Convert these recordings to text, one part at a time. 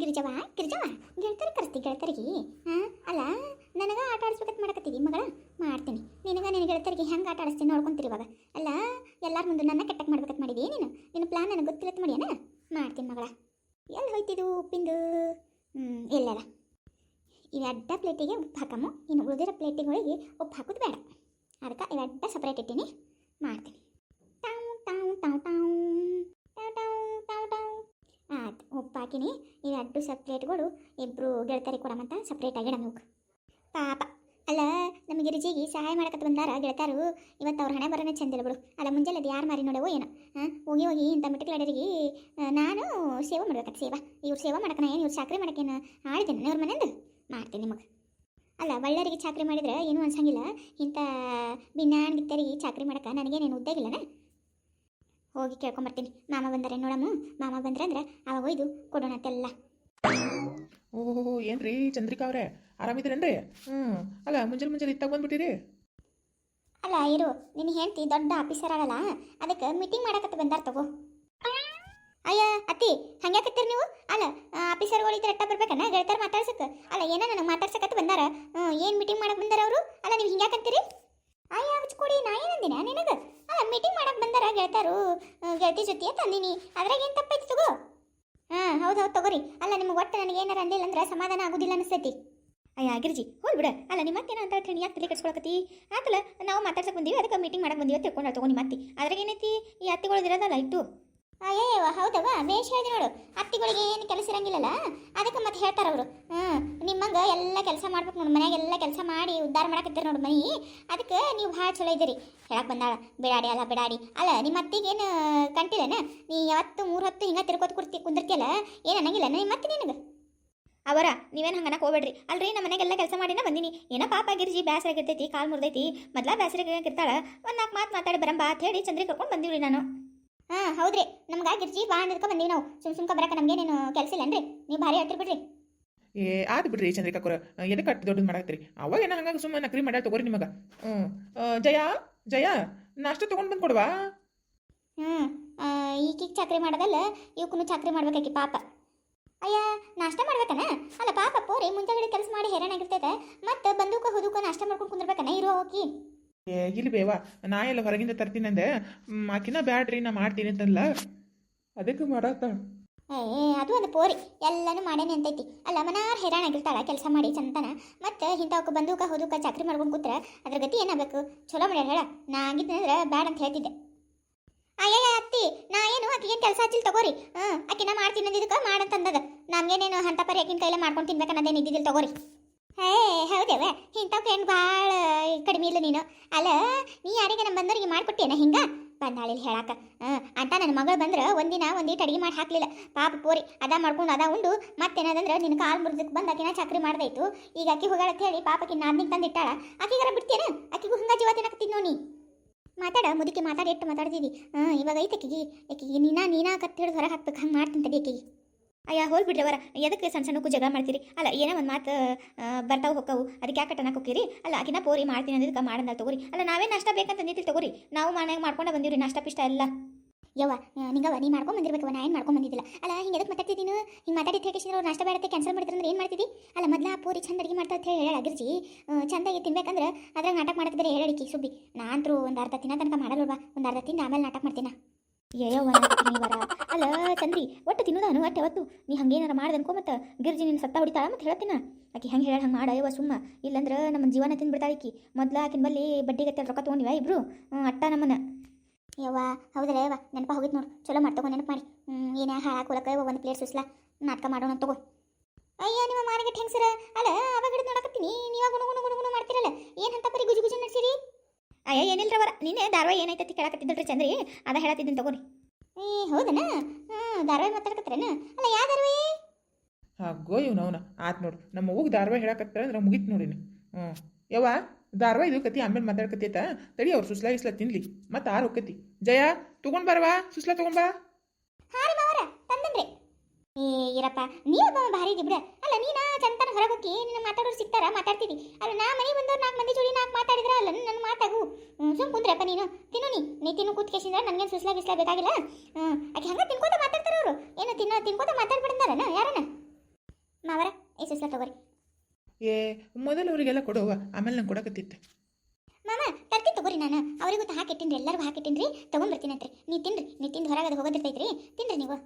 ಗಿರಿಜವ ಗಿರಿಜವ ಗೆಳ್ತಾರೆ ಕರೆಸ್ತಿ ಗೆಳತರಿಗೆ ಹಾಂ ಅಲ್ಲ, ನನಗ ಆಟ ಆಡಿಸ್ಬೇಕಂತ ಮಾಡಕತ್ತೀವಿ ಮಗಳ? ಮಾಡ್ತೀನಿ. ನಿನಗ ನಿನ್ನ ಗೆಳತರಿಗೆ ಹೆಂಗೆ ಆಟ ಆಡಿಸ್ತೀನಿ ನೋಡ್ಕೊಂತೀರಿ ಇವಾಗ. ಅಲ್ಲ, ಎಲ್ಲರ ಮುಂದೆ ನನ್ನ ಕೆಟ್ಟಕ್ಕೆ ಮಾಡ್ಬೇಕಂತ ಮಾಡಿದೆ ನೀನು? ನಿನ್ನ ಪ್ಲಾನ್ ನನಗೆ ಗೊತ್ತಿಲ್ಲತ್ತ ಮಾಡ್ಯಾನ? ಮಾಡ್ತೀನಿ ಮಗಳ. ಎಲ್ಲಿ ಹೋಯ್ತಿದ್ದು ಉಪ್ಪಿಂದು? ಹ್ಞೂ ಈ ಇವೆಡ್ಡ ಪ್ಲೇಟಿಗೆ ಉಪ್ಪು ಹಾಕಮ್ಮು. ಇನ್ನು ಉಳಿದಿರೋ ಪ್ಲೇಟಿಗಳಿಗೆ ಉಪ್ಪು ಹಾಕೋದು ಬೇಡ. ಅದಕ್ಕೆ ಇವೆಡ್ಡ ಸಪ್ರೇಟ್ ಇಟ್ಟೀನಿ. ಮಾಡ್ತೀನಿ. ಟಾವ್ ಟಾವ್ ಟಾವ್ ಟಾವ್ ಹಾಕಿನಿ. ಇವೆರಡು ಸಪ್ರೇಟ್ಗಳು ಇಬ್ಬರು ಗೆಳತರಿಗೆ ಕೊಡಮಂತ ಸಪ್ರೇಟಾಗಿ ಹೋಗು ಪಾಪ. ಅಲ್ಲ, ನಮ್ಮ ಗಿರಿಜಿಗೆ ಸಹಾಯ ಮಾಡಕತ್ತ ಬಂದಾರ ಗೆಳತಾರು ಇವತ್ತು ಅವ್ರ ಹಣೆ ಬರೋಣ ಚಂದಿಲ್ಲ ಬಿಡು. ಅಲ್ಲ ಮುಂಜಾನೆ ಅದು ಯಾರು ಮಾರಿ ನೋಡವೋ ಏನೋ. ಹೋಗಿ ಹೋಗಿ ಇಂಥ ಮಿಟ್ಟಕ್ಲಾಡರಿಗೆ ನಾನು ಸೇವೆ ಮಾಡ್ಬೇಕತ್ತ ಸೇವಾ. ಇವ್ರು ಸೇವೆ ಮಾಡಕನ ಏನು, ಇವ್ರು ಚಾಕ್ರಿ ಮಾಡಕ್ಕೇನು ಆಳ್ತೇನೆ ಅವ್ರ ಮನೆಯಿಂದ ಮಾಡ್ತೀನಿ ನಿಮಗೆ. ಅಲ್ಲ ಒಳ್ಳೆಯವರಿಗೆ ಚಾಕ್ರಿ ಮಾಡಿದ್ರೆ ಏನೂ ಅನ್ಸಂಗಿಲ್ಲ. ಇಂಥ ಬಿನ್ನಾಣ್ಗಿತ್ತರಿಗೆ ಚಾಕ್ರಿ ಮಾಡಕ್ಕೆ ನನಗೇನೇನು ಉದ್ದಾಗಿಲ್ಲನ ಹೋಗಿ ಕೇಳ್ಕೊಂಬರ್ತೀನಿ. ಮಾಮ ಬಂದರೆ ನೋಡಮ್ಮ. ಮಾಮ ಬಂದ್ರೆ ಅಂದ್ರೆ ಅವಾಗ ಒಯ್ದು ಕೊಡೋಣ ಅಂತೆಲ್ಲ. ಓಹೋ ಏನ್ರಿ ಚಂದ್ರಿಕಾ ಅವ್ರೆ? ಆರಾಮಿದ್ದೀರೇನ್ರಿ? ಹ್ಞೂ ಅಲ್ಲ ಮುಂಜಾನೆ ಮುಂಜಾನೆ ಇತ್ತಾಗ ಬಂದ್ಬಿಟ್ಟಿರಿ? ಅಲ್ಲ ಇರು. ನಿನ್ನ ಹೆಂಡತಿ ದೊಡ್ಡ ಆಫೀಸರ್ ಆಗಲ್ಲ. ಅದಕ್ಕೆ ಮೀಟಿಂಗ್ ಮಾಡಕತ್ತ ಬಂದಾರ ತಗೋ. ಅಯ್ಯ ಅತ್ತಿ ಹಂಗ್ಯಾಕತ್ತೀರಿ ನೀವು? ಅಲ್ಲ ಆಫೀಸರ್ಗಳು ಇದ್ರೆ ಅಟ್ಟ ಬರ್ಬೇಕನ್ನ ಗೆಳತಾರ ಮಾತಾಡ್ಸಕ್. ಅಲ್ಲ ಏನೋ ನನಗೆ ಮಾತಾಡ್ಸಕತ್ತ ಬಂದಾರ? ಏನು ಮೀಟಿಂಗ್ ಮಾಡಕ್ ಬಂದಾರ ಅವರು? ಅಲ್ಲ ನೀವು ಹಿಂಗ್ಯಾಕಂತೀರಿ ಅಯ್ಯ ಹಚ್ಕೊಡಿ ನಾ ಏನಂದಿನ ನಿನಗೆ? ಮೀಟಿಂಗ್ ಮಾಡಕ್ಕೆ ಬಂದಾರ ಗೆಳತಾರು ಗೆಳತಿ ಜೊತೆ ತಂದಿನಿ. ಅದ್ರಾಗ ಏನು ತಪ್ಪೈತಿ ತಗೋ? ಹಾಂ, ಹೌದು ಹೌದು ತಗೋರಿ. ಅಲ್ಲ ನಿಮ್ಗೆ ಒಟ್ಟು ನನಗೆ ಏನಾರ ಅಂದಿಲ್ಲ ಅಂದ್ರೆ ಸಮಾಧಾನ ಆಗೋದಿಲ್ಲ ಅನಿಸ್ತೈತಿ. ಅಯ್ಯ ಗಿರ್ಜಿ ಹೋಲ್ ಬಿಡ. ಅಲ್ಲ ನಿಮ್ಮ ಅತ್ತೇನ ಅಂತ ಹೇಳಿ ಯಾಕೆ ತಲೆ ಕಟ್ಸ್ಕೊಳಕತಿ ಆತಲ್ಲ ನಾವು ಮಾತಾಡ್ಸಕ್ ಬಂದೀವಿ, ಅದಕ್ಕೆ ಮೀಟಿಂಗ್ ಮಾಡಕ್ಕೆ ಬಂದೀವಿ ತಿಳ್ಕೊಂಡು ತಗೊಂಡು ನಿಮ್ಮ ಅತ್ತಿ. ಅದ್ರಾಗ ಏನೈತಿ? ಈ ಅತ್ತಿಗಳಿರೋದಲ್ಲ ಇಟ್ಟು. ಅಯ್ಯವ ಹೌದವ ಬೇಷ್ ಹೇಳಿದೆ ನೋಡು. ಅತ್ತಿಗಳಿಗೆ ಏನು ಕೆಲಸ ಇರಂಗಿಲ್ಲಲ್ಲ? ಅದಕ್ಕೆ ಮತ್ತೆ ಹೇಳ್ತಾರ ಅವರು. ಹ್ಞೂ ನಿಮ್ಮಂಗ ಎಲ್ಲ ಕೆಲಸ ಮಾಡ್ಬೇಕು ನೋಡು. ಮನೆಯಾಗ ಎಲ್ಲ ಕೆಲಸ ಮಾಡಿ ಉದ್ಧಾರ ಮಾಡಕತ್ತೀರ ನೋಡು ಮನಿ. ಅದಕ್ಕೆ ನೀವು ಭಾಳ ಚಲೋ ಇದ್ದೀರಿ. ಹೇಳಕ್ಕೆ ಬಂದಾಳ. ಬಿಡಾಡಿ, ಅಲ್ಲ ಬಿಡಾಡಿ. ಅಲ್ಲ, ನಿಮ್ಮ ಅತ್ತಿಗೇನು ಕಂಟಿಲ್ಲನ ನೀ ಯಾವತ್ತು ಮೂರು ಹೊತ್ತು ಹಿಂಗೆ ತಿರ್ಕೋತ ಕುರ್ತಿ ಕುಂದಿರ್ತಿಯಲ್ಲ? ಏನು ಅನ್ನಂಗಿಲ್ಲ ನಿಮ್ಮ ಅತ್ತಿ ನಿನಗೆ? ಅವರ, ನೀವೇನು ಹಂಗನಕ್ಕೆ ಹೋಗ್ಬೇಡ್ರಿ ಅಲ್ರಿ, ನಮ್ಮ ಮನೆಗೆಲ್ಲ ಕೆಲಸ ಮಾಡಿನ ಬಂದಿನಿ. ಏನೋ ಪಾಪ ಗಿರ್ಜಿ ಬ್ಯಾಸರ ಆಗಿರ್ತೈತಿ, ಕಾಲು ಮುರಿದೈತಿ. ಮೊದ್ಲ ಬ್ಯಾಸರ ಆಗಿರ್ತಾಳ ಒಂದು ನಾಲ್ಕು ಮಾತು ಮಾತಾಡಿ ಬರಂಬ ಅಂತ ಹೇಳಿ ಚಂದ್ರಿ ಕರ್ಕೊಂಡು ಬಂದಿವ್ರಿ ನಾನು. ಹಾಂ ಹೌದ್ರಿ. ನಮ್ಗೆ ಗಿರ್ಜಿ ಬಾ ಅಂದಿದ್ಕ ಬಂದೀವಿ ನಾವು. ಸುಮ್ ಸುಮ್ಕ ಬರಕ ನಮ್ಗೇನೇನು ಕೆಲಸ ಇಲ್ಲನ್ರಿ? ನೀವು ಭಾರಿ ಹತ್ತಿರ ಬಿಡ್ರಿ. ಏ ಆತು ಬಿಡ್ರಿ ಚಂದ್ರಿಕಾ ಕೊರ ಎದಕ್ಕೆ ಅಟ್ಟು ದೊಡ್ಡದು ಮಾಡಾತ್ರಿ ಅವಾಗ ಏನೋ ಹಂಗಾಗಿ ಸುಮ್ಮನೆ ನಕ್ರಿ ಮಾಡ್ಯಾರ ತಗೋರಿ ನಿಮಗೆ. ಹ್ಞೂ. ಜಯ ಜಯ ನಾಷ್ಟ ತೊಗೊಂಡು ಬಂದು ಕೊಡ್ವಾ? ಹ್ಞೂ. ಈಗೀಗ ಚಾಕ್ರಿ ಮಾಡೋದಲ್ಲ ಇವಕ್ಕೂ ಚಾಕ್ರಿ ಮಾಡ್ಬೇಕಾಕಿ ಪಾಪ. ಅಯ್ಯ ನಾಷ್ಟ ಮಾಡ್ಬೇಕನ? ಅಲ್ಲ ಪಾಪ ಪೋರಿ ಮುಂಜಾಗಡೆ ಕೆಲಸ ಮಾಡಿ ಹೆರಣಾಗಿರ್ತೈತೆ ಮತ್ತೆ ಬಂದೂಕ ಹೋದೂಕ ನಾಷ್ಟ ಮಾಡ್ಕೊಂಡು ಕುಂದಿರ್ಬೇಕನ ಇರೋ ಹೋಗಿ ಏ, ಇಲ್ಲಿ ಬೇವ, ನಾ ಎಲ್ಲ ಹೊರಗಿಂದ ತರ್ತೀನಂದೆ ಆಕಿನ ಬ್ಯಾಡ್ರಿ, ನಾ ಮಾಡ್ತೀನಿ ಅಂತಲ್ಲ ಅದಕ್ಕೆ ಮಾಡತ್ತ ಏ ಅದು ಒಂದು ಪೋರಿ. ಎಲ್ಲನೂ ಮಾಡೇನಿ ಅಂತೈತಿ. ಅಲ್ಲ, ಮನಾರ್ ಹೆರಾಣಾಗಿರ್ತಾಳ ಕೆಲಸ ಮಾಡಿ ಚಂತನ. ಮತ್ತೆ ಇಂಥವಕ್ಕೆ ಬಂದೂಕ ಹೋದೂಕ ಚಾಕ್ರಿ ಮಾಡ್ಕೊಂಡು ಕೂತ್ರ ಅದ್ರ ಗತಿ ಏನಾಗಬೇಕು? ಚಲೋ ಮಾಡ್ಯಾರ ಹೇಳ. ನಾ ಆಗಿದ್ದಂದ್ರೆ ಬ್ಯಾಡ್ ಅಂತ ಹೇಳ್ತಿದ್ದೆ. ಅಯ್ಯ ಅತ್ತಿ, ನಾ ಏನು ಆಕಿಗೇನು ಕೆಲಸ ಹಚ್ಚಿಲ್ ತಗೋರಿ? ಹ್ಞೂ ಆಕಿನ ಮಾಡ್ತೀನಿ ಅಂದಿದ್ದಕ್ಕೆ ಮಾಡಂತಂದದ. ನಮ್ಗೇನೇನು ಅಂತ ಪರಿ ಆಕಿನ ಕೈಲೇ ಮಾಡ್ಕೊಂಡು ತಿನ್ಬೇಕನ್ನೋದೇನು ಇದ್ದಿದ್ದಿಲ್ಲ ತಗೋರಿ. ಹೇ ಹೌದವ ಇಂಥವ್ಕೆ ಏನು ಭಾಳ ಕಡಿಮೆ ಇಲ್ಲ ನೀನು. ಅಲ್ಲ, ನೀ ಯಾರಿಗೆ ನಮ್ಮ ಬಂದವ್ರಿಗೆ ಮಾಡ್ಕೊಟ್ಟೇನ ಹಿಂಗ? ಬಂದಾಳಿಲ್ ಹೇಳಾಕ. ಹ್ಞೂ ಅಂತ ನನ್ನ ಮಗಳು ಬಂದ್ರೆ ಒಂದಿನ ಒಂದೀಟ್ ಅಡಿಗೆ ಮಾಡಿ ಹಾಕ್ಲಿಲ್ಲ. ಪಾಪ ಪೋರಿ, ಅದ ಮಾಡ್ಕೊಂಡು ಅದ ಉಂಡು. ಮತ್ತೇನದಂದ್ರೆ ನಿನ್ನ ಕಾಲು ಮುರಿದಕ್ಕೆ ಬಂದು ಆಕಿನ ಚಾಕ್ರಿ ಮಾಡ್ದಾಯ್ತು ಈಗ ಅಕ್ಕಿ ಅಂತ ಹೇಳಿ ಪಾಪಕ್ಕೆ ನಾದ್ನಿಗೆ ತಂದಿಟ್ಟಾಳ ಆಕಿಗಾರ ಬಿಡ್ತೇನ ಆಕಿಗೂ ಹಂಗ ಜೀವ ತಿನ್ನಕತ್ತಿದ್ನೋ ನೀ. ಮಾತಾಡ, ಮುದುಕಿ ಮಾತಾಡಿ, ಎಷ್ಟು ಮಾತಾಡ್ತಿದ್ದಿ ಹಾಂ ಇವಾಗ ಐತೆ ಅಕ್ಕಿಗೆ ಆಕಿಗೆ ನೀನಾ ನೀನಾ ಕತ್ತಿ ಹಿಡಿದು ಹೊರಗೆ ಹಾಕ್ಬೇಕು, ಹಂಗೆ ಮಾಡ್ತೀನಿ ತಡಿ ಅಯ್ಯ ಹೋಲ್ ಎದಕ್ಕೆ ಸಣ್ಣ ಸಣ್ಣಕ್ಕೂ ಜಗಳ ಮಾಡ್ತೀರಿ? ಅಲ್ಲ, ಏನೋ ಒಂದು ಮಾತು ಬರ್ತಾವು ಹೊಕ್ಕವು. ಅದಕ್ಕೆ ಯಾಕೆ ಕಟ್ಟನಕ್ಕೆ ಹೋಗಿರಿ ಅಲ್ಲ ಆಕಿನ ಪೋರಿ ಮಾಡ್ತೀನಿ ಅಂದಿದ್ದಕ್ಕೆ ಮಾಡಂದ ತಗೋರಿ. ಅಲ್ಲ ನಾವೇ ನಾಷ್ಟ ಬೇಕಂತ ನಿಂತಿಲ್ ತಗೋರಿ? ನಾವು ಮನೆಗೆ ಮಾಡ್ಕೊಂಡು ಬಂದೀವ್ರಿ ನಾಷ್ಟ ಪಿಷ್ಟ ಎಲ್ಲ. ಯವ್ವ ನಿಂಗವ ನೀ ಮಾಡ್ಕೊಂಡು ಬಂದಿರ್ಬೇಕವ ನಾ ಏನು ಮಾಡ್ಕೊಂಡು ಬಂದಿದ್ದಿಲ್ಲ. ಅಲ್ಲ, ಹಿಂಗೆ ಎದಕ್ಕೆ ಮಾತಾಡ್ತಿದ್ದೀನಿ ಹಿಂಗೆ ಮಾತಾಡಿ ಹೇಗೆ ಅವ್ರು ನಾಷ್ಟ ಬೇಡತ್ತೆ ಕ್ಯಾನ್ಸಲ್ ಮಾಡಿದ್ರೆ ಅಂದ್ರೆ ಏನು ಮಾಡ್ತಿದ್ದಿ? ಅಲ್ಲ, ಮೊದಲ ಪೂರಿ ಚಂದ ಅಡಿಗೆ ಮಾಡ್ತಾ ಅಂತ ಹೇಳಿ ಅಗಿರ್ಜಿ. ಗಿರ್ಜಿ ಚಂದಾಗಿ ತಿನ್ಬೇಕಂದ್ರೆ ಅದ್ರಾಗ ನಾಟಕ ಮಾಡ್ತಿದ್ರೆ ಹೇಳಡಿಕಿ ಸುಬ್ಬಿ. ಅಂತೂ ಒಂದು ಅರ್ಧ ತಿನ್ನ ತನಕ ಮಾಡಲ್ವಾ ಒಂದು ಅರ್ಧ ತಿಂದು ಆಮೇಲೆ ನಾಟಕ ಮಾಡ್ತೀನ? ಏಯವ್ವ ಬರ ಅಲ್ಲ ಚಂದ್ರಿ ಒಟ್ಟು ತಿನ್ನೋದಾನು ಒಟ್ಟು ಯಾವತ್ತು ನೀ ಹಂಗೇನಾರ ಮಾಡ್ದೆ ಅನ್ಕೊ ಮತ್ತೆ ಗಿರ್ಜಿ ನಿನ್ನ ಸತ್ತ ಹೊಡಿತಾಳ ಮತ್ತೆ ಹೇಳ್ತೀನ ಆಕೆ ಹೆಂಗೆ ಹೇಳ ಹಂಗೆ ಮಾಡಯ್ಯವ ಸುಮ್ಮ ಇಲ್ಲಂದ್ರೆ ನಮ್ಮ ಜೀವನ ತಿಂದ್ಬಿಡ್ತಾಳೆ ಆಕಿ ಮೊದ್ಲು ಆಕಿನ ಬಲ್ಲಿ ಬಡ್ಡಿಗತ್ತೆ ರೊಕ್ಕ ತೊಗೊಂಡಿವ ಇಬ್ರು ಅಟ್ಟ ನಮ್ಮನ್ನ ಯವ್ವ ಹೌದಲ್ಲ ಯವ್ವ ನೆನಪ ಹೋಗಿತ್ತು ನೋಡು ಚಲೋ ಮಾಡಿ ತಗೋ ನೆನಪು ಮಾಡಿ ಏನೇ ಹಾಳಾಕೋಲಕ್ಕ ಒಂದು ಪ್ಲೇಟ್ ಸುಸ್ಲ ನಾಟಕ ಮಾಡೋಣ ತಗೋ ಅಯ್ಯ ನಿಮ್ಮ ಮಾನಗಟ್ಟ ಹೆಂಗ್ಸರ ಅಲ್ಲ ಅವಾಗ ಹಿಡಿದು ನೋಡಕತ್ತೀನಿ ನೀವಾಗ ಗುಣ ಗುಣ ಗುಣು ಮಾಡ್ತಿರಲ್ಲ ಏನು ಅಂತ ಪರಿ ಗುಜು ಗುಜು ನಡೆಸಿರಿ ಅಯ್ಯ ಏನಿಲ್ರವರ ನೀನೇ ಧಾರವಾಹಿ ಏನೈತಿ ಕೇಳಕತ್ತಿದ್ದಲ್ರಿ ಚಂದ್ರಿ? ಅದ ಹೇಳತ್ತಿದ್ದೀನಿ ತಗೋರಿ. ಏ ಹೌದನ? ಹ್ಞೂ ಧಾರಾವಾಹಿ ಮಾತಾಡಕತ್ರೇನ ಅಲ್ಲ ಯಾವ ಧಾರವಾಹಿ? ಅಗ್ಗೋ ಇವ್ನು ಅವನ. ಆತ್ ನೋಡು ನಮ್ಮ ಅವ್ಗೆ ಧಾರವಾಹಿ ಹೇಳಕತ್ತಾರ ಅಂದ್ರೆ ಮುಗೀತು ನೋಡಿ ಹ್ಞೂ. ಯವ್ವ ಧಾರವಾಹಿ ಇದು ಕತಿ ಆಮೇಲೆ ಮಾತಾಡ್ಕತ್ತೈತ ತಡಿ ಅವ್ರು ಸುಸ್ಲಾ ಇಸ್ಲಾ ತಿನ್ಲಿ. ಮತ್ತೆ ಆರು ಹೊಕ್ಕತಿ ಜಯ ತಗೊಂಡ್ ಬರವಾ ಸುಸ್ಲಾ ತಗೊಂಡ್ ಬಾ. ಏ ಇರಪ್ಪ ನೀವೊಬ್ಬ ಭಾರಿ ಇದ್ದಿ ಬಿಡ. ಅಲ್ಲ ನೀನ ಚಂತನ ಹೊರಗೆ ಹೋಗಿ ನಿನ್ನ ಮಾತಾಡೋರು ಸಿಗ್ತಾರ? ಮಾತಾಡ್ತಿದ್ದಿ ಅಲ್ಲ ನಾ ಮನೆ ಬಂದವ್ರು ನಾಲ್ಕು ಮಂದಿ ಜೋಡಿ ನಾಲ್ಕು ಮಾತಾಡಿದ್ರ ಅಲ್ಲ ನನ್ನ ಮಾತಾಗು. ಸುಮ್ ಕುಂದ್ರಪ್ಪ ನೀನು. ತಿನ್ನು ನೀ. ನೀ ತಿನ್ನು ಕೂತ್ಕೇಸಿಂದ್ರ ನನಗೆ ಸುಸ್ಲಾ ಗಿಸ್ಲಾ ಬೇಕಾಗಿಲ್ಲ? ಹ್ಞೂ ಆಕೆ ಹಂಗೆ ತಿನ್ಕೋತ ಮಾತಾಡ್ತಾರ ಅವರು. ಏನು ತಿನ್ನ ತಿನ್ಕೋತ ಮಾತಾಡ್ಬಿಡ್ತಾರನ ಯಾರನ? ಮಾವರ ಏ ಸುಸ್ಲ ತಗೋರಿ. ಏ ಮೊದಲು ಅವರಿಗೆಲ್ಲ ಕೊಡುವ ಆಮೇಲೆ ನಂಗೆ ಕೊಡಕತ್ತಿತ್ತೆ ಮಾಮ ತರ್ತೀನಿ ತಗೋರಿ ನಾನು. ಅವರಿಗೂ ಹಾಕಿಟ್ಟಿನ್ರಿ ಎಲ್ಲರಿಗೂ ಹಾಕಿಟ್ಟಿನ್ರಿ ತೊಗೊಂಡ್ಬರ್ತೀನಂತ್ರಿ ನೀ ತಿನ್ರಿ ನೀ ತಿಂದು ಹೊರಗೆ ಅದು ಹೋಗೋದಿರ್ತೈತ್ರಿ. ತಿನ್ರಿ ನೀವು.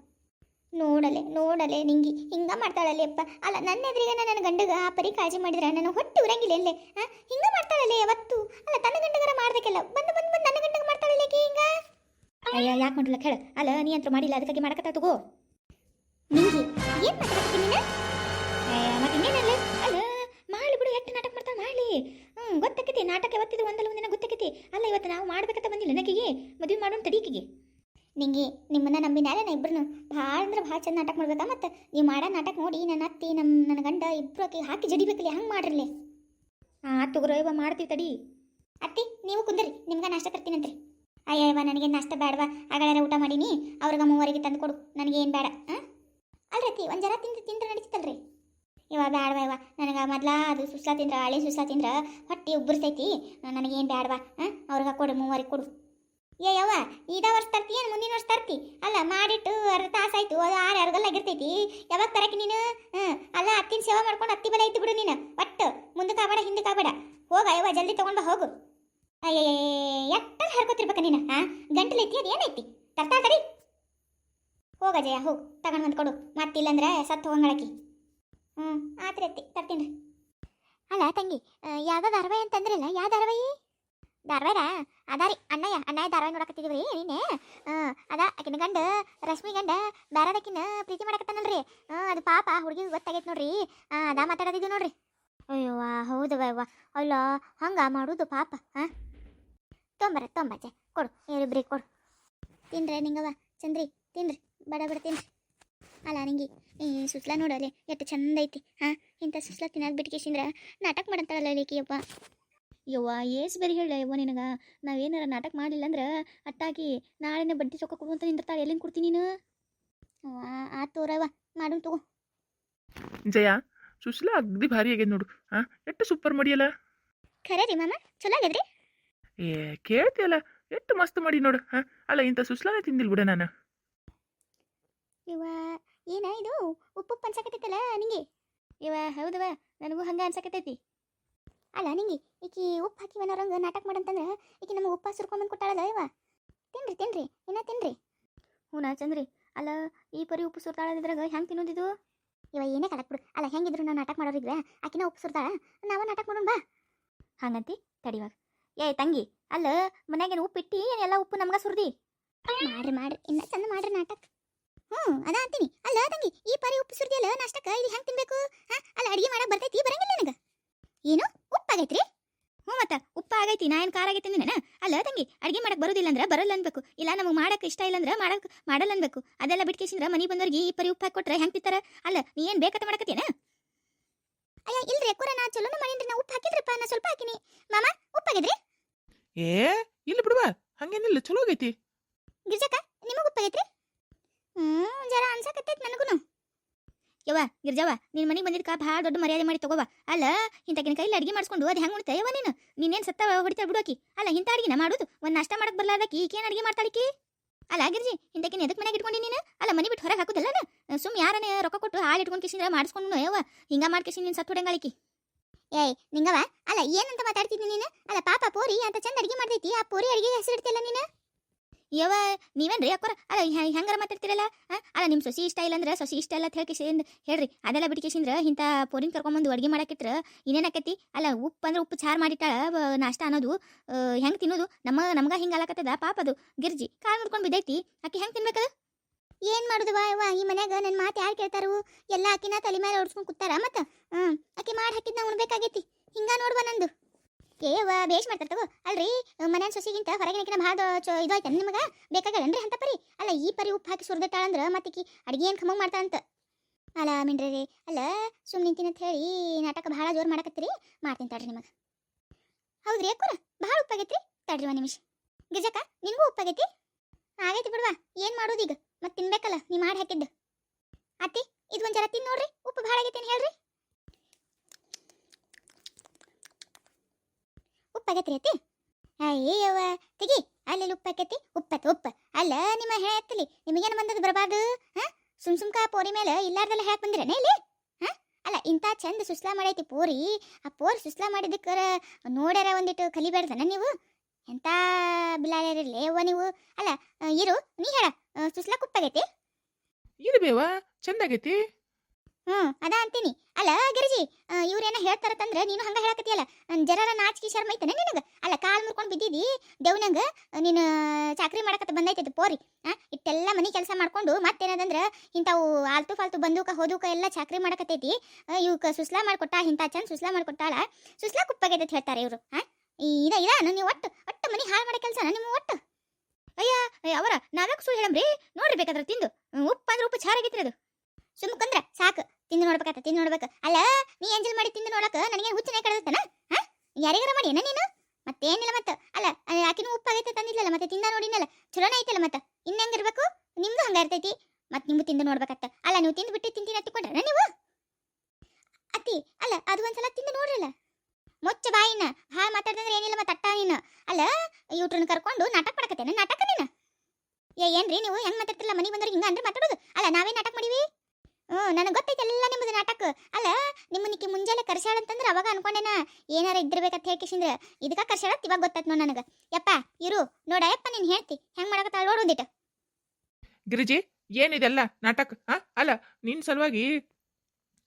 ನೋಡಲೆ ನೋಡಲೆ ನಿಂಗಿ. ಹಿಂಗ ಮಾಡ್ತಾಳಲ್ಲೇ ಅಪ್ಪ. ಅಲ್ಲ ನನ್ನ ಎದುರಿಗೆ ನನ್ನ ಗಂಡಗ ಆ ಪರಿ ಕಾಳಜಿ ಮಾಡಿದ್ರೆ ನನ್ನ ಹೊಟ್ಟೆ ಉರಂಗಿಲ್ಲ ಎಲ್ಲೇ ಹಾ ಹಿಂಗ ಮಾಡ್ತಾಳಲ್ಲೇ ಯಾವತ್ತು ಅಲ್ಲ ತನ್ನ ಗಂಡಗರ ಮಾಡ್ಬೇಕಲ್ಲ. ಬಂದು ಬಂದು ಬಂದು ನನ್ನ ಗಂಡಗ ಮಾಡ್ತಾಳಲ್ಲ ಹಿಂಗ? ಅಯ್ಯ ಯಾಕೆ ಮಾಡಲ್ಲ ಕೇಳ. ಅಲ್ಲ ನೀ ಅಂತೂ ಮಾಡಿಲ್ಲ ಅದಕ್ಕಾಗಿ ಮಾಡಕತ್ತ ತಗೋ. ನಿಂಗಿ ಏನ್ ಮಾತಾಡ್ತೀನಿ ನೀನು? ಮತ್ತೆ ಇನ್ನೇನಲ್ಲ? ಅಲ್ಲ ಮಾಡಿ ಬಿಡು ಎಷ್ಟು ನಾಟಕ ಮಾಡ್ತಾ ಮಾಡಿ ಹ್ಞೂ ಗೊತ್ತಾಕೈತಿ ನಾಟಕ ಯಾವತ್ತಿದ್ರು ಒಂದಲ್ಲ ಒಂದಿನ ಗೊತ್ತಾಕೈತಿ. ಅಲ್ಲ ಇವತ್ತು ನಾವು ಮಾಡ್ಬೇಕಂತ ಬಂದಿಲ್ಲ ನನಗೆ ಮದುವೆ ಮಾಡೋಣ ತಡೀಕಿಗೆ ನಿಂಗೆ ನಿಮ್ಮನ್ನ ನಂಬಿನಾರೆ ನಾ ಇಬ್ಬರು ಭಾಳ ಅಂದ್ರೆ ಭಾಳ ಚಂದ ನಾಟಕ ಮಾಡ್ಬೇಕಾ. ಮತ್ತು ನೀವು ಮಾಡೋ ನಾಟಕ ನೋಡಿ ನನ್ನ ಅತ್ತಿ ನಮ್ಮ ನನ್ನ ಗಂಡ ಇಬ್ಬರು ಆಕಿ ಹಾಕಿ ಜಡಿಬೇಕಲ್ಲಿ ಹಂಗೆ ಮಾಡಿರಲಿ ಆ, ತಗೋರೋ ಮಾಡ್ತೀವಿ ತಡಿ. ಅತ್ತಿ, ನೀವು ಕುಂದ್ರಿ. ನಿಮ್ಗೆ ನಾಷ್ಟ ತರ್ತೀನಂತ್ರಿ ಅಯ್ಯ, ಇವ ನನಗೆ ನಾಷ್ಟ ಬೇಡವಾ ಆಗಳಾರ ಊಟ ಮಾಡೀನಿ. ಅವ್ರಿಗೆ ಮೂವರಿಗೆ ತಂದು ಕೊಡು. ನನಗೇನು ಬೇಡ ಹಾಂ ಅತ್ತಿ, ಒಂದು ಜರ ತಿಂದು, ತಿಂದ್ರೆ ನಡೀತಲ್ರಿ. ಇವ ಬೇಡವ ಇವ? ನನಗೆ ಮೊದ್ಲ ಅದು ಸುಸ್ಲಾ ತಿಂದ್ರ, ಹಳೆ ಸುಸ್ಲಾ ತಿಂದ್ರ ಹೊಟ್ಟೆ ಉಬ್ಬರ್ತೈತಿ ನನಗೇನು ಬೇಡವಾ ಹಾಂ ಅವ್ರಿಗೆ ಕೊಡು, ಮೂವರಿಗೆ ಕೊಡು. ಏ ಯವ್ವ ಇದ ವರ್ಷ ತರ್ತಿ, ಏನು ಮುಂದಿನ ವರ್ಷ ತರ್ತಿ? ಅಲ್ಲ, ಮಾಡಿಟ್ಟು ಅರ್ಧ ತಾಸಾಯ್ತು ಅದು ಆರು ಅರ್ಗಲ್ ಆಗಿರ್ತೈತಿ. ಯಾವಾಗ ತರಕ್ಕೆ ನೀನು? ಅಲ್ಲ, ಅತ್ತಿನ ಸೇವೆ ಮಾಡ್ಕೊಂಡು ಅತ್ತಿ ಬಲ ಐತಿ ಬಿಡು ನೀನು. ಒಟ್ಟು, ಮುಂದಕ್ಕೆ ಆಬೇಡ ಹಿಂದಕ್ಕೆ ಆಬೇಡ ಹೋಗ, ಯವ್ವ, ಜಲ್ದಿ ತಗೊಂಡು ಹೋಗು. ಅಯ್ಯ ಎಟ್ಟ ಹರ್ಕೋತಿರ್ಬೇಕ ನೀನು ಹಾಂ ಗಂಟಲು ಐತಿ ಅದು ಏನೈತಿ ತರ್ತಾ ತರಿ ಹೋಗ ಜಯ ಹೋಗು ತಗೊಂಡು ಬಂದು ಕೊಡು ಮತ್ತಿಲ್ಲಂದ್ರೆ ಸತ್ತು ಹೋಗಂಗಳಕಿ ಹ್ಞೂ ಆತ್ರಿ ಅತ್ತಿ ತರ್ತೀನಿ ಅಲ್ಲ ತಂಗಿ ಯಾವ ಧಾರಾವಾಹಿ ಅಂತಂದ್ರಲ್ಲ ಯಾವ ಧಾರಾವಾಹಿ ಧಾರವಾಡ? ಅದಾರಿ ಅಣ್ಣಯ್ಯ ಅಣ್ಣಯ್ಯ ಧಾರವಾಡ ನೋಡಕತ್ತಿದೀವಿ ರೀ ನೀನೆ ಅದ ಆಕಿನ ಗಂಡ, ರಶ್ಮಿ ಗಂಡ ಬೇರೆದಕ್ಕಿನ ಪ್ರೀತಿ ಮಾಡಕತ್ತಾನಲ್ರಿ. ಅದು ಪಾಪ ಹುಡುಗಿ ಗೊತ್ತಾಗೈತೆ ನೋಡ್ರಿ. ಅದ ಮಾತಾಡೋದಿದ್ದು ನೋಡ್ರಿ. ಅಯ್ಯವ್ವ ಹೌದು ಅವ್ವ ಅಲ್ಲ, ಹಂಗ ಮಾಡುದು ಪಾಪ ಹಾಂ ತೊಂಬರ ತೊಂಬಜ್ಜೆ ಕೊಡು, ಇವ್ರಿಬ್ರಿಗೆ ಕೊಡು. ತಿನ್ರಿ ನಿಂಗವ್ವ, ಚಂದ್ರಿ, ತಿನ್ರಿ, ಬಡ ಬಡ ತಿನ್ರಿ. ಅಲ್ಲ ನಿಂಗೆ, ಈ ಸುಸ್ಲಾ ನೋಡಲೆ ಎಷ್ಟು ಚಂದ ಐತಿ ಹಾಂ ಇಂಥ ಸುಸ್ಲಾ ತಿನ್ನೋದು ಬಿಟ್ಕೇಸಿಂದ್ರ ನಾಟಕ ಮಾಡಂತಾಳಲ್ಲ ಲೇಕಿಯಪ್ಪ. ಯವ್ವ ಏಸ್ ಬೇರೆ ಹೇಳ ಯವ್ವ ನಿನಗ. ನಾವೇನಾರ ನಾಟಕ ಮಾಡಲಿಲ್ಲ ಅಂದ್ರೆ ಅಟ್ಟಾಗಿ ನಾಳೆನೇ ಬಡ್ಡಿ ಚೊಕ್ಕ ಕೊಡುವಂತ ನಿಂದಿರ್ತಾಳೆ ಎಲ್ಲಿಂದ ಕೊಡ್ತೀನಿ ನೀನು? ಆ ತೋರವ್ವ ಮಾಡು ತಗೋ. ಜಯ ಸುಶೀಲಾ ಅಗ್ದಿ ಭಾರಿ ಆಗ್ಯದ ನೋಡು ಹಾಂ ಎಷ್ಟು ಸೂಪರ್ ಮಾಡಿಯಲ್ಲ ಖರೆ ರೀ ಮಾಮ ಚಲೋ ಆಗ್ಯದ್ರಿ ಏ ಕೇಳ್ತಿಯಲ್ಲ ಎಷ್ಟು ಮಸ್ತ್ ಮಾಡಿ ನೋಡು ಹಾಂ ಅಲ್ಲ ಇಂಥ ಸುಶೀಲಾನೇ ತಿಂದಿಲ್ಲ ಬಿಡ ನಾನು. ಇವ ಏನ ಇದು ಉಪ್ಪು ಅನ್ಸಕತ್ತೈತಲ್ಲ ನಿಂಗೆ? ಇವ ಹೌದವ ನನಗೂ ಹಂಗೆ ಅನ್ಸಕತ್ತೈತಿ. ಅಲ್ಲ ನಿಂಗೆ ಈಕಿ ಉಪ್ಪು ಹಾಕಿ ಅನ್ನೋರಂಗೆ ನಾಟಕ ಮಾಡಂತಂದ್ರೆ ಈಕಿ ನಮಗೆ ಉಪ್ಪ ಸುರ್ಕೊಂಬಂದು ಕೊಟ್ಟಾಳಲ್ಲ ಇವ? ತಿನ್ರಿ ತಿನ್ರಿ ಇನ್ನ ತಿನ್ರಿ. ಹೂನಾ ಚಂದ್ರಿ ಅಲ್ಲ ಈ ಪರಿ ಉಪ್ಪು ಸುರ್ತಾಳದಿದ್ರಾಗ ಹೆಂಗೆ ತಿನ್ನೋದಿದು ಇವ ಏನೇ ಕಡಕ್ ಬಿಡು ಅಲ್ಲ ಹೆಂಗಿದ್ರು ನಾವು ನಾಟಕ ಮಾಡೋರಿದ್ರೆ ಆಕಿನ ಉಪ್ಪು ಸುರ್ತಾಳ ನಾವ ನಾಟಕ ಮಾಡೋಣ ಬಾ. ಹಂಗಂತಿ ತಡಿವಾಗ ಏ ತಂಗಿ ಅಲ್ಲ ಮನ್ಯಾಗೇನು ಉಪ್ಪು ಇಟ್ಟಿ ಎಲ್ಲ ಉಪ್ಪು ನಮ್ಗೆ ಸುರ್ದಿ? ಮಾಡ್ರಿ ಮಾಡ್ರಿ ಇನ್ನ ಚಂದ ಮಾಡ್ರಿ ನಾಟಕ. ಹ್ಞೂ ಅದ ಅಂತೀನಿ. ಅಲ್ಲ ತಂಗಿ ಈ ಪರಿ ಉಪ್ಪು ಸುರ್ದಿಯಲ್ಲ ನಾಷ್ಟಕ್ಕೆ ಇದು ಹೆಂಗೆ ತಿನ್ಬೇಕು? ಹಾಂ ಅಲ್ಲ ಅಡಿಗೆ ಮಾಡಕ್ಕೆ ಬರ್ತೈತಿ ಬರಂಗಿಲ್ಲ ನನಗೆ? ಏನು? ಉಪ್ಪಾಗೈತ್ರಿ? ಹ್ಞೂ ಮತ್ತ ಉಪ್ಪ ಆಗೈತಿ ನಾ ಏನು ಖಾರ ಆಗೈತಿ ನಾನು ಅಲ್ಲ ತಂಗಿ ಅಡುಗೆ ಮಾಡಕ್ಕೆ ಬರೋದಿಲ್ಲ ಅಂದ್ರೆ ಬರಲ್ಲ ಅನ್ಬೇಕು. ಇಲ್ಲ ನಮಗೆ ಮಾಡಕ್ಕೆ ಇಷ್ಟ ಇಲ್ಲ ಅಂದ್ರೆ ಮಾಡಕ್ಕೆ ಮಾಡಲ್ಲ ಅನ್ಬೇಕು. ಅದೆಲ್ಲ ಬಿಟ್ಕೇಸಿಂದ್ರ ಮನೆ ಬಂದವ್ರಿಗೆ ಈ ಪರಿ ಉಪ್ಪು ಹಾಕಿ ಕೊಟ್ರೆ ಹೆಂಗೆ ತಿಂತಾರ? ಅಲ್ಲ ನೀ ಏನು ಬೇಕಂತ ಮಾಡಕತ್ತೇನ ಅಯ್ಯ ಇಲ್ರಿ ಅಕ್ಕೂರ ನಾ ಚಲೋನ ಮಾಡೀನಿ ನಾ ಉಪ್ಪು ಹಾಕಿದ್ರಪ್ಪ ನಾ ಸ್ವಲ್ಪ ಹಾಕಿನಿ. ಮಾಮ ಉಪ್ಪಾಗಿದ್ರಿ ಏ ಇಲ್ಲ ಬಿಡುವ ಹಂಗೇನಿಲ್ಲ ಚಲೋ ಆಗೈತಿ. ಗಿರ್ಜಕ್ಕ ನಿಮಗೆ ಉಪ್ಪಾಗೈತ್ರಿ? ಹ್ಞೂ ಜರ ಅನ್ಸಕತ್ತೈತಿ ನನಗೂ ಯವ್ವ, ಗಿರ್ಜವ್ವ, ನಿನ್ ಮನೆಗೆ ಕಾ ಭಾಳ ದೊಡ್ಡ ಮರ್ಯಾದೆ ಮಾಡಿ ತಗೋವ. ಅಲ್ಲ ಇಂತಕಿನ ಕೈಲಿ ಅಡಿಗೆ ಮಾಡಿಸ್ಕೊಂಡು ಅದು ಹೆಂಗ್ ಉಣ್ತಾ? ನೀನು, ನೀನೇನು ಸತ್ತ ಹೊಡಿತಾ ಬಿಡೋಕಿ ಅಲ್ಲ, ಇಂಥ ಅಡುಗೆನ ಮಾಡೋದು, ಒಂದು ನಾಷ್ಟ ಮಾಡಕ್ ಬರ್ಲಾರ್ದಕ್ಕೆ ಈಕೇನು ಅಡಿಗೆ ಮಾಡ್ತಾಳಿಕಿ ಅಲ್ಲ, ಗಿರ್ಜಿ ಇಂತಕಿನ ಎದಕ್ ಮನೆಗೆ ಇಟ್ಕೊಂಡಿ ನೀನು? ಅಲ್ಲ, ಮನೆ ಬಿಟ್ಟು ಹೊರಗೆ ಹಾಕೋದಲ್ಲ ಸುಮ್ ಯಾರನೇ ರೊಕ್ಕ ಕೊಟ್ಟು ಹಾಲು ಇಟ್ಕೊಂಡು ಕಿಸಿಂದ್ರ ಮಾಡಿಸ್ಕೊಂಡು ಯವ್ವ? ಹಿಂಗ ಮಾಡ್ಕೇಸಿ ನೀನು ಸತ್ತು ಹೊಡಂಗಾಳಿಕಿ ಏಯ್ ನಿಂಗವ ಅಲ್ಲ, ಏನಂತ ಮಾತಾಡ್ತಿದ್ದಿ ನೀನು? ಅಲ್ಲ, ಪಾಪ ಪೋರಿ, ಅಂತ ಚಂದ ಅಡಿಗೆ ಮಾಡ್ತೈತಿ ಆ ಪೋರಿ ಅಡಿಗೆ ಹೆಸರಿಡ್ತಿಲ್ಲ ನೀನು? ಯವ್ವ, ನೀವೇನ್ರಿ? ಅಕ್ಕೋರ ಅಲ್ಲ ಹೆಂಗಾರ ಮಾತಾಡ್ತಿರಲ್ಲ? ಅಲ್ಲ ನಿಮ್ಮ ಸೊಸಿ ಇಷ್ಟ ಇಲ್ಲ ಅಂದ್ರೆ ಸೊಸಿ ಇಷ್ಟ ಇಲ್ಲ ಅಂತ ಹೇಳ್ರಿ. ಅದೆಲ್ಲ ಬಿಡ್ಕೇಸಿಂದ್ರ ಇಂಥ ಪೋರಿನ ಕರ್ಕೊಂಬಂದು ಅಡಿಗೆ ಮಾಡಾಕಿತ್ರ ಇನ್ನೇನಾಕೈತಿ? ಅಲ್ಲ, ಉಪ್ಪು ಅಂದ್ರೆ ಉಪ್ಪು ಚಾರ್ ಮಾಡಿಟ್ಟಾಳ ನಾಷ್ಟ ಅನ್ನೋದು ಹೆಂಗೆ ತಿನ್ನೋದು? ನಮ್ಮ, ನಮ್ಗೆ ಹಿಂಗೆ ಅಲಕತ್ತದ ಪಾಪ ಅದು, ಗಿರ್ಜಿ. ಕಾಲ್ ಮುಡ್ಕೊಂಡು ಬಿದ್ದೈತಿ. ಆಕೆ ಹೆಂಗೆ ತಿನ್ಬೇಕದು? ಏನು ಮಾಡುದು ಅವ್ವ ಈ ಮನ್ಯಾಗ ನನ್ನ ಮಾತು ಯಾರು ಕೇಳ್ತಾರು? ಎಲ್ಲ ಆಕಿನ ತಲೆ ಮೇಲೆ ಓಡಿಸ್ಕೊಂಡು ಕೂತಾರ ಮತ್ತೆ? ಹ್ಮ್, ಆಕೆ ಮಾಡಿ ಹಾಕಿದ್ನ ಉಣ್ಬೇಕಾಗೈತಿ. ಹಿಂಗ ನೋಡುವ ನಂದು. ಏವ ಬೇಷ್ ಮಾಡ್ತಾರ ತಗೋ. ಅಲ್ರಿ, ಮನ್ಯಾನ ಸೊಸಿಗಿಂತ ಹೊರಗಿನಕಿನ ಭಾಳ ಇದು ಆಯ್ತು ನಿಮಗೆ? ಬೇಕಾಗಲ್ಲನ್ರಿ ಅಂತ ಪರಿ? ಅಲ್ಲ, ಈ ಪರಿ ಉಪ್ಪು ಹಾಕಿ ಸುರಿದಿಟ್ಟಾಳ ಅಂದ್ರೆ ಮತ್ತಿಕಿ ಅಡುಗೆ ಏನು ಖಮಂಗ್ ಮಾಡ್ತಾ ಅಂತ. ಅಲ್ಲ, ಮಿಂಡ್ರಿ ಅಲ್ಲ ಸುಮ್ಮನೆ ನಿಂತಿನ ಅಂತ ಹೇಳಿ ನಾಟಕ ಭಾಳ ಜೋರು ಮಾಡಕತ್ತೀರಿ? ಮಾಡ್ತೀನಿ ತಡ್ರಿ ನಿಮಗೆ. ಹೌದ್ರಿ ಅಕ್ಕೂರ, ಭಾಳ ತಡ್ರಿ ಒಂದು ನಿಮಿಷ. ಗಿಜಕ್ಕ ನಿನಗೂ ಉಪ್ಪಾಗೈತಿ? ಆಗೈತಿ ಬಿಡ್ವಾ, ಏನು ಮಾಡೋದು ಈಗ ಮತ್ತೆ ತಿನ್ಬೇಕಲ್ಲ, ನೀ ಮಾಡಿ ಹಾಕಿದ್ದು. ಅತ್ತಿ, ಇದು ಒಂದು ಜರ ತಿನ್ ನೋಡ್ರಿ, ಉಪ್ಪು ಭಾಳ ಆಗೈತಿ ಹೇಳ್ರಿ? ಉಪ್ಪಾಗೈತ್ರಿ ಅತ್ತಿ ಅಯ್ಯವ್ವ ತೆಗಿ, ಅಲ್ಲಿ ಉಪ್ಪಾಕೈತಿ ಉಪ್ಪತ್ ಉಪ್ಪ ಅಲ್ಲ, ನಿಮ್ಮ ಹೇಳತ್ತಲಿ ನಿಮಗೇನು ಬಂದದ್ದು ಬರಬಾರ್ದು? ಹಾ? ಸುಮ್ ಸುಮ್ಕ ಪೋರಿ ಮೇಲೆ ಇಲ್ಲಾರ್ದೆಲ್ಲ ಹೇಳಕ್ ಬಂದಿರೇನೆ ಇಲ್ಲಿ? ಹಾ? ಅಲ್ಲ, ಇಂಥ ಚಂದ ಸುಸ್ಲಾ ಮಾಡೈತಿ ಪೋರಿ. ಆ ಪೋರ್ ಸುಸ್ಲಾ ಮಾಡಿದ್ದಕ್ಕರ ನೋಡ್ಯಾರ ಒಂದಿಟ್ಟು ಕಲಿಬೇಡ್ದನ ನೀವು? ಎಂಥ ಬಿಲಾರ್ಯಾರಿರ್ಲಿ ಅವ್ವ ನೀವು? ಅಲ್ಲ ಇರು, ನೀ ಹೇಳ ಸುಸ್ಲಾ ಕುಪ್ಪಾಗೈತಿ ಇರ್ಬೇವ ಚಂದಾಗೈತಿ. ಹ್ಞೂ ಅದ ಅಂತೀನಿ. ಅಲ್ಲ, ಗಿರಿಜಿ ಇವ್ರೇನ ಹೇಳ್ತಾರತ್ತಂದ್ರೆ ನೀನು ಹಂಗ ಹೇಳಕತ್ತಿಯಲ್ಲ ಜರರ ನಾಚಿಕೆ ಶರ್ಮ ಐತನ ನಿನಗ? ಅಲ್ಲ, ಕಾಲ್ ಮುರ್ಕೊಂಡು ಬಿದ್ದಿದಿ, ದೇವ್ನಂಗ ನೀನು ಚಾಕ್ರಿ ಮಾಡಕತ್ತ ಬಂದೈತೈತಿ ಪೋರಿ, ಆ? ಇಟ್ಟೆಲ್ಲ ಮನಿ ಕೆಲಸ ಮಾಡ್ಕೊಂಡು ಮತ್ತೇನದಂದ್ರ ಇಂಥವು ಆಲ್ತು ಫಾಲ್ತು ಬಂದೂಕ ಹೋದೂಕ ಎಲ್ಲ ಚಾಕ್ರಿ ಮಾಡಕತ್ತೈತಿ. ಇವಕ್ಕ ಸುಸ್ಲಾ ಮಾಡ್ಕೊಟ್ಟ, ಇಂಥ ಚಂದ ಸುಸ್ಲಾ ಮಾಡ್ಕೊಟ್ಟಾಳ, ಸುಸ್ಲಾ ಕುಪ್ಪಾಗೈತೆ ಹೇಳ್ತಾರೆ ಇವರು ಈ- ಇದ ಇದ ನೀವು ಒಟ್ಟು ಒಟ್ಟು ಮನಿ ಹಾಳು ಮಾಡೋ ಕೆಲಸ ನಿಮ್ಮ ಒಟ್ಟು. ಅಯ್ಯ ಅವರ, ನಾವ್ಯಾಕೆ ಸುಳ್ಳು ರೀ ನೋಡ್ರಿ ಬೇಕಾದ್ರೆ ತಿಂದು. ಉಪ್ಪು ಅಂದ್ರೆ ಉಪ್ಪು ಚಾರಾಗೈತ್ರಿ ಅದು. ಸುಮ್ಕಂದ್ರ ಸಾಕು. ತಿಂದು ನೋಡ್ಬೇಕಾತ ತಿಂದು ನೋಡ್ಬೇಕು. ಅಲ್ಲ, ನೀ ಎಂಜಲ್ ಮಾಡಿ ತಿಂದು ನೋಡಕ? ನನಗೆ ಹುಚ್ಚನೇ ಕಳೆದತನ? ಹಾ? ಯಾರಿಗಾರ ಮಾಡಿ, ಏನ ನೀನು? ಮತ್ತೇನಿಲ್ಲ ಮತ್ತೆ. ಅಲ್ಲ ಆಕಿನೂ ಉಪ್ಪಾಗೈತೆ ತಂದಿದ್ಲಲ್ಲ, ಮತ್ತೆ ತಿಂದ ನೋಡಿನಲ್ಲ ಚಲೋನೇ ಐತಲ್ಲ ಮತ್ತ? ಇನ್ನೆಂಗಿರ್ಬೇಕು ನಿಮ್ದು ಹಂಗ ಇರ್ತೈತಿ. ಮತ್ತೆ ನಿಮ್ಗೆ ತಿಂದು ನೋಡ್ಬೇಕತ್ತ ಅಲ್ಲ, ನೀವು ತಿಂದು ಬಿಟ್ಟು ತಿಂತೀನಿ ಹತ್ತಿಕೊಂಡ್ರ ನೀವು? ಅತ್ತಿ, ಅಲ್ಲ, ಅದು ಒಂದ್ಸಲ ತಿಂದು ನೋಡ್ರಲ್ಲ. ಮೊಚ್ಚ ಬಾಯಿನ ಹಾ ಮಾತಾಡ್ದಂದ್ರೆ ಏನಿಲ್ಲ ಮತ್ತೆ ಅಟ್ಟ ನೀನು. ಅಲ್ಲ ಯೂಟ್ರನ್ ಕರ್ಕೊಂಡು ನಾಟಕ ಮಾಡಕತ್ತೇನ ನಾಟಕ ನೀನು? ಏನ್ರಿ ನೀವು ಹೆಂಗ್ ಮಾತಾಡ್ತಿರಲ್ಲ? ಮನೆಗೆ ಬಂದ್ರೆ ಹಿಂಗ ಅಂದ್ರೆ ಮಾತಾಡೋದು? ಅಲ್ಲ ನಾವೇ ನಾಟಕ ಮಾಡಿವಿ? ಹ್ಞೂ, ನನಗೆ ಗೊತ್ತೈತೆ ಎಲ್ಲ ನಿಮ್ಮದು ನಾಟಕ. ಅಲ್ಲ ನಿಮ್ಮನಿಕ್ಕೆ ಮುಂಜಾನೆ ಕರ್ಸಾಳ ಅಂತಂದ್ರೆ ಅವಾಗ ಅನ್ಕೊಂಡೇನ? ಏನಾರ ಇದ್ದಿರ್ಬೇಕಂತ ಹೇಳ್ಕಿಸಿಂದ್ರ ಇದಕ್ಕ ಕರ್ಸಾಳ ಇವಾಗ ಗೊತ್ತಾಯ್ತು ನೋ ನನಗೆ. ಯಪ್ಪ, ಇರು, ನೋಡ, ಯಪ್ಪ, ನೀನು ಹೇಳ್ತಿ. ಹೆಂಗ್ ಮಾಡಕತ್ತಾಳ ನೋಡು ಒಂದಿಟ್ಟು ಗಿರಿಜಿ ಏನಿದೆಲ್ಲ ನಾಟಕ? ಹಾ, ಅಲ್ಲ, ನಿನ್ ಸಲುವಾಗಿ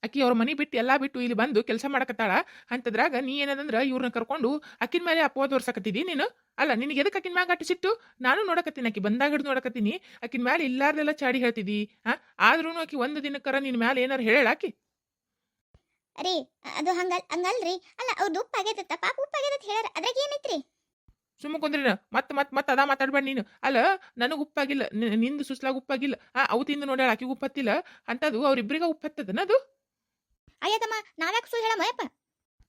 ಅಕ್ಕಿ ಅವ್ರ ಮನೆ ಬಿಟ್ಟು ಎಲ್ಲ ಬಿಟ್ಟು ಇಲ್ಲಿ ಬಂದು ಕೆಲಸ ಮಾಡಕತ್ತಾಳ. ಅಂತದ್ರಾಗ ನೀ ಏನದಂದ್ರ ಇವ್ರನ್ನ ಕರ್ಕೊಂಡು ಅಕ್ಕಿನ ಮೇಲೆ ಅಪವಾದ ತೋರ್ಸಕತ್ತಿದ್ದಿ ನೀನು? ಅಲ್ಲ ನಿನಗೆ ಎದಕ್ಕೆ ಆಕಿನ ಮ್ಯಾಗ ಅಟ್ಟು ಸಿಟ್ಟು? ನಾನು ನೋಡಕತ್ತೀನಿ ಆಕಿ ಬಂದಾಗ ಹಿಡ್ದು ನೋಡಕತ್ತೀನಿ. ಅಕ್ಕಿನ ಮ್ಯಾಲೆ ಇಲ್ಲಾರ್ದೆಲ್ಲ ಚಾಡಿ ಹೇಳ್ತಿದಿ ಆ? ಆದ್ರೂ ಆಕಿ ಒಂದು ದಿನಕ್ಕರ ನಿನ್ನ ಮ್ಯಾಲೆ ಏನಾರು ಹೇಳ ಆಕಿ? ರೀ ಅದು ಹಂಗಲ್ ಹಂಗಲ್ರಿ. ಅಲ್ಲ ಅವ್ರದ್ದು ಉಪ್ಪಾಗೈತತ್ತ ಪಾಪ ಉಪ್ಪಾಗೈತತ್ ಹೇಳ್ಯಾರ. ಅದ್ರಾಗ ಏನೈತ್ರಿ? ಸುಮ್ಮ ಕುಂದ್ರಿನ ಮತ್ ಮತ್ ಮತ್ ಅದ ಮಾತಾಡ್ಬೇಡ ನೀನು. ಅಲ್ಲ ನನಗೆ ಉಪ್ಪಾಗಿಲ್ಲ ನಿ- ನಿಂದು ಸುಸ್ಲಾಗ ಉಪ್ಪಾಗಿಲ್ಲ ಆ ಅವು ತಿಂದು ನೋಡ್ಯಾಳ ಆಕಿಗೆ ಉಪ್ಪತ್ತಿಲ್ಲ. ಅಂತದು ಅವ್ರಿಬ್ರಿಗ ಉಪ್ಪತ್ತದನ ಅದು? ಅಯ್ಯದಮ್ಮ ನಾವ್ಯಾಕೆ ಸುಳ್ಳು ಹೇಳಮ್ಮ ಯಪ್ಪ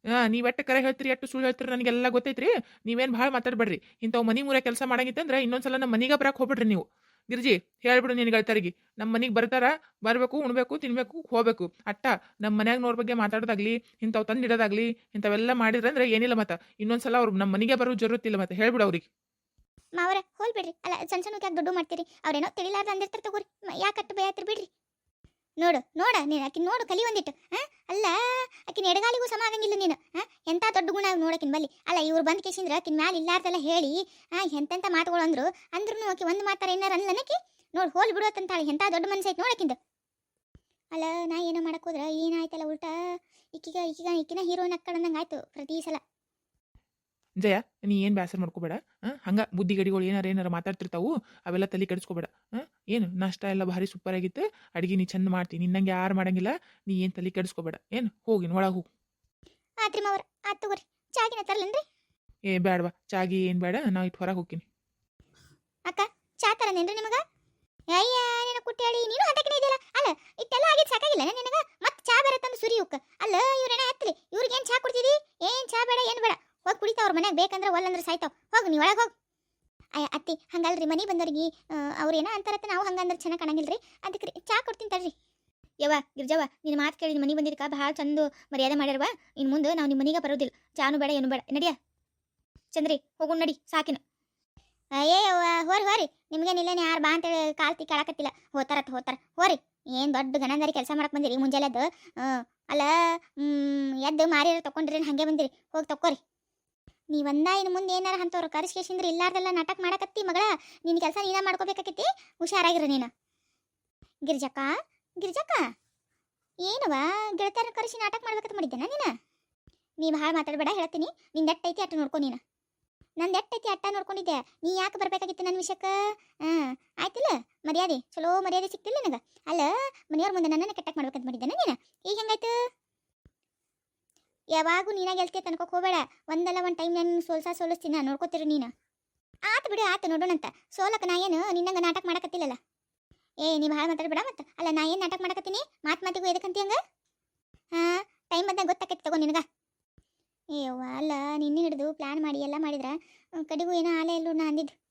ಹಾ ನೀವ್ ಎಟ್ಟ ಕರೆ ಹೇಳ್ತೀರಿ, ಎಟ್ಟು ಸುಳ್ಳು ಹೇಳ್ತೀರಿ ನನಗೆಲ್ಲ ಗೊತ್ತೈತ್ರಿ. ನೀವೇನ್ ಭಾಳ ಮಾತಾಡ್ಬೇಡ್ರಿ. ಇಂಥವು ಮನಿ ಮೂರ ಕೆಲಸ ಮಾಡಂಗಿತ್ತಂದ್ರ ಇನ್ನೊಂದ್ಸಲ ನಮ್ಮ ಮನಿಗ ಬರಕ್ ಹೋಗ್ಬಿಡ್ರಿ ನೀವು. ಗಿರ್ಜಿ, ಹೇಳ್ಬಿಡು ನಿನ್ನ ಗೆಳತರಿಗೆ ನಮ್ಮ ಮನೆಗೆ ಬರ್ತಾರ, ಬರ್ಬೇಕು, ಉಣ್ಬೇಕು, ತಿನ್ಬೇಕು, ಹೋಗ್ಬೇಕು. ಅಟ್ಟ ನಮ್ಮ ಮನ್ಯಾಗ ಬಗ್ಗೆ ಮಾತಾಡೋದಾಗ್ಲಿ, ಇಂಥವು ತಂದಿಡೋದಾಗ್ಲಿ ಇಂಥವೆಲ್ಲ ಮಾಡಿದ್ರಂದ್ರೆ ಏನಿಲ್ಲ ಮತ್ತ. ಇನ್ನೊಂದ್ಸಲ ಅವ್ರು ನಮ್ಮ ಮನಿಗೆ ಬರೋ ಜರುತ್ತಿಲ್ಲ ಮತ್ತೆ. ಹೇಳ್ಬಿಡು ಅವ್ರಿಗೆ. ಮಾವರ ಹೋಲ್ ಬಿಡ್ರಿ ಅಲ್ಲ ಸಣ್ಣ ಸಣ್ಣ ದೊಡ್ಡ ಮಾಡ್ತೀರಿ. ಅವ್ರೇನೋ ತಿಳಿಲಾರ್ದ ಅಂದಿರ್ತಾರೆ ತಗೋರಿ. ಯಾಕೆ ಅಟ್ಟು ಬೇಯತ್ರಿ ಬಿಡ್ರಿ. ನೋಡು, ನೋಡ ನೀನು, ಆಕಿನ ನೋಡು, ಕಲಿ ಒಂದಿಟ್ಟು ಹಾಂ ಅಲ್ಲ, ಆಕಿನ ಎಡಗಾಲಿಗೂ ಸಮ ಆಗಂಗಿಲ್ಲ ನೀನು ಹಾ ಎಂತ ದೊಡ್ಡ ಗುಣ ನೋಡಕಿನ ಬಲ್ಲಿ. ಅಲ್ಲ, ಇವ್ರು ಬಂದು ಕೇಸಿಂದ್ರ ಆಕಿನ ಮ್ಯಾಲೆ ಇಲ್ಲಾರ್ದೆಲ್ಲ ಹೇಳಿ ಹಾ ಎಂತೆಂಥ ಮಾತುಗಳು ಅಂದ್ರು ಅಂದ್ರೂ ಆಕೆ ಒಂದು ಮಾತಾರ ಏನಾರ ಅನ್ಲನಕಿ ನೋಡು, ಹೋಲ್ ಬಿಡುವತ್ತಂತಾಳೆ ಎಂಥ ದೊಡ್ಡ ಮನಸ್ಸೈತೆ ನೋಡಕಿಂದ. ಅಲ್ಲ, ನಾ ಏನೋ ಮಾಡಕ್ ಹೋದ್ರ, ಏನಾಯ್ತಲ್ಲ ಉಲ್ಟಾ? ಈಕಿಗ ಈಕಿಗ, ಈಕಿನ ಹೀರೋಯಿನ್ ಅಕ್ಕಳಂದಂಗೆ ಆಯಿತು ಪ್ರತಿ ಸಲ. ಜಯ ನೀ ಏನು ಬೇಸರ ಮಾಡ್ಕೋಬೇಡ ಹಾಂ? ಹಂಗ ಬುದ್ಧಿ ಗಡಿಗಳು ಏನಾರ ಏನಾರ ಮಾತಾಡ್ತಿರ್ತಾವು ಅವೆಲ್ಲ ತಲೆ ಕೆಡಿಸ್ಕೋಬೇಡ ಏನು ನಷ್ಟ ಎಲ್ಲ ಭಾರಿ ಸೂಪರ್ ಆಗಿತ್ತು ಅಡುಗೆ ನೀ ಚಂದ ಮಾಡ್ತೀನಿ ನಿನ್ನಂಗೆ ಯಾರು ಮಾಡಂಗಿಲ್ಲ ನೀ ಏನು ತಲೆ ಕೆಡಿಸ್ಕೋಬೇಡ ಏನು? ಹೋಗಿ ಒಳಗೆ ಹೋಗು. ಆತ್ರಿ ಮಾವರ ಆತ್ ತಗೋರಿ ಚಾಗಿನ ತರ್ಲೇನ್ರಿ? ಏ ಬೇಡವಾ ಚಾಗಿ ಏನು ಬೇಡ ನಾವು ಇಟ್ಟು ಹೊರಗೆ ಹೋಗ್ತೀನಿ. ಅಕ್ಕ ಚಾ ತರನೇನ್ರಿ ನಿಮಗ? ಅಯ್ಯ ನಿನ್ನ ಕುಟ್ಟಾಡಿ ನೀನು ಹಠಕಿನ ಇದೆಯಲ್ಲ ಅಲ್ಲ ಇಟ್ಟೆಲ್ಲ ಆಗಿದ್ ಸಾಕಾಗಿಲ್ಲ ನಿನಗ? ಮತ್ತೆ ಚಾ ಬೇರೆ ತಂದು ಸುರಿಯುಕ್ಕ ಅಲ್ಲ ಇವ್ರೇನ ಹತ್ತಲಿ ಇವ್ರಿಗೆ ಏನು ಚಾ ಕುಡ್ತಿದಿ ಏನು ಚಾ ಬೇಡ ಏನು ಬೇಡ. ಅವ್ರ ಮನ್ಯಾಗ ಬೇಕಂದ್ರೆ ಒಲ್ಲಂದ್ರೆ ಸಾಯ್ತಾವ್. ಹೋಗ್, ನೀ ಒಳಗೆ ಹೋಗ. ಅಯ್ಯ ಅತ್ತಿ, ಹಂಗಲ್ರಿ, ಮನಿ ಬಂದವ್ರಿಗೆ ಅವ್ರು ಏನೋ ಅಂತಾರತ್ತ, ನಾವು ಹಂಗಂದ್ರೆ ಚೆನ್ನಾಗಿ ಕಾಣಂಗಿಲ್ರಿ. ಅದಕ್ಕೆ ಚಾ ಕೊಡ್ತೀನಿ ತಡ್ರಿ. ಯವ್ವ, ಗಿರ್ಜವ್ವ ನಿನ್ನ ಮಾತು ಕೇಳಿ, ಮನಿ ಬಂದಿದ್ದಕ್ಕ ಭಾಳ ಚಂದ ಮರ್ಯಾದೆ ಮಾಡ್ಯಾರವ ಇನ್ನು ಮುಂದೆ ನಾವು ನಿಮ್ಮ ಮನಿಗೆ ಬರೋದಿಲ್ಲ. ಚಾನು ಬೇಡ, ಏನು ಬೇಡ. ನಡಿಯ. ಚಂದ್ರಿ, ಹೋಗೋಣ ನಡಿ, ಸಾಕಿನ. ಅಯ್ಯೇ ಹೋರಿ ಹೋರಿ. ನಿಮ್ಗೇನಿಲ್ಲ ಯಾರು ಬಾ ಅಂತೇಳಿ ಕಾಲ್ತಿ ಕೇಳಕತ್ತಿಲ್ಲ. ಹೋತಾರತ್ ಹೋತಾರ. ಹೋರಿ. ಏನು ದೊಡ್ಡ ಗಣಂದಾರಿ ಕೆಲಸ ಮಾಡಕ್ ಬಂದಿರಿ, ಮುಂಜಾನೆ ಅಲ್ಲ ಎದ್ದು ಮಾರಿರ ತೊಗೊಂಡ್ರಿ ಹಂಗೆ ಬಂದಿರಿ. ಹೋಗಿ ತಕ್ಕೋರಿ. ನೀವಂದ ಇನ್ನು ಮುಂದೆ ಏನಾರ ಅಂತವ್ರು ಕರ್ಸ್ಕೇಶಿಂದ್ರೆ ಇಲ್ಲಾರ್ದೆಲ್ಲ ನಾಟಕ ಮಾಡಕತ್ತಿ ಮಗಳ, ನಿನ್ ಕೆಲಸ ನೀನ ಮಾಡ್ಕೋಬೇಕಾಕೈತಿ ಹುಷಾರಾಗಿರು ನೀನು. ಗಿರ್ಜಕ್ಕ ಗಿರ್ಜಕ್ಕ ಏನವ ಗೆಳತಾರ ಕರೆಸಿ ನಾಟಕ ಮಾಡ್ಬೇಕಂತ ಮಾಡಿದ್ದೇನ ನೀನು? ನೀ ಭಾಳ ಮಾತಾಡಬೇಡ, ಹೇಳ್ತೀನಿ. ನಿಂದ ಎಟ್ಟೈತಿ ಅಟ್ಟ ನೋಡ್ಕೊ ನೀನು. ನಂದು ಎಟ್ಟೈತಿ ಅಟ್ಟ ನೋಡ್ಕೊಂಡಿದ್ದೆ. ನೀ ಯಾಕೆ ಬರ್ಬೇಕಾಗಿತ್ತು ನನ್ನ ವಿಷಯಕ್ಕೆ? ಹಾಂ ಆಯ್ತಿಲ್ಲ? ಮರ್ಯಾದೆ, ಚಲೋ ಮರ್ಯಾದೆ ಸಿಕ್ತಿಲ್ಲ ನನಗೆ? ಅಲ್ಲ, ಮನೆಯವ್ರ ಮುಂದೆ ನನ್ನನ್ನು ಕೆಟ್ಟಕ್ಕೆ ಮಾಡ್ಬೇಕಂತ ಮಾಡಿದ್ದೇನೆ ನೀನು? ಈಗ ಹೆಂಗಾಯ್ತು? ಯಾವಾಗೂ ನೀನಾಗ ಗೆಲ್ತೀಯ ತನಕ ಹೋಗಬೇಡ. ಒಂದಲ್ಲ ಒಂದು ಟೈಮ್ ನಾನು ಸೋಲ್ಸಾ ಸೋಲಿಸ್ತೀನಿ, ನಾನು ನೋಡ್ಕೋತೀರಿ ನೀನು. ಆತು ಬಿಡು, ಆತು ನೋಡೋಣಂತ. ಸೋಲಕ್ಕೆ ನಾ ಏನು ನಿನ್ನಂಗೆ ನಾಟಕ ಮಾಡಕತ್ತಿಲ್ಲಲ್ಲ? ಏ, ನೀ ಭಾಳ ಮಾತಾಡ್ಬೇಡ ಮತ್ತೆ. ಅಲ್ಲ, ನಾ ಏನು ನಾಟಕ ಮಾಡಕತ್ತೀನಿ? ಮಾತು ಮಾತಿಗೂ ಎದಕ್ಕಂತಿ ಹಂಗೆ? ಹಾಂ ಟೈಮ್ ಬಂದಾಗ ಗೊತ್ತಾಕೈತಿ ತಗೋ ನಿನಗ. ಏ ಅಲ್ಲ, ನಿನ್ನೆ ಹಿಡಿದು ಪ್ಲ್ಯಾನ್ ಮಾಡಿ, ಎಲ್ಲ ಮಾಡಿದ್ರೆ, ಕಡೆಗೂ ಏನೋ ಆಲೆ ಇಲ್ಲೋ ನಾ ಅಂದಿದ್ದು.